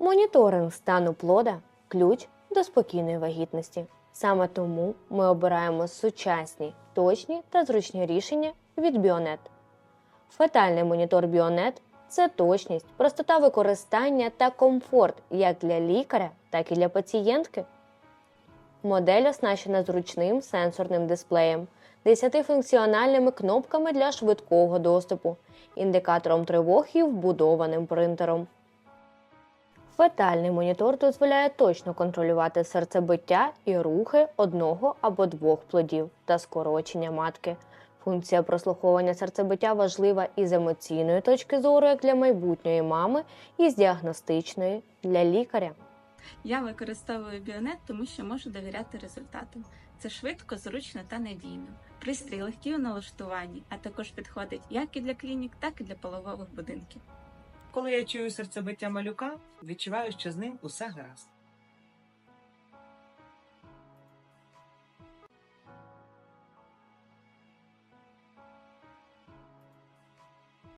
Моніторинг стану плода ключ до спокійної вагітності. Саме тому ми обираємо сучасні, точні та зручні рішення від Біонет. Фетальний монітор Біонет це точність, простота використання та комфорт як для лікаря, так і для пацієнтки. Модель оснащена зручним сенсорним дисплеєм, 10 функціональними кнопками для швидкого доступу, індикатором тривог і вбудованим принтером. Фетальний монітор дозволяє точно контролювати серцебиття і рухи одного або двох плодів та скорочення матки. Функція прослуховування серцебиття важлива і з емоційної точки зору, як для майбутньої мами, і з діагностичної для лікаря. Я використовую біонет, тому що можу довіряти результатам. Це швидко, зручно та надійно. Пристрій легкий у налаштуванні, а також підходить як і для клінік, так і для пологових будинків. Коли я чую серцебиття малюка, відчуваю, що з ним усе гаразд.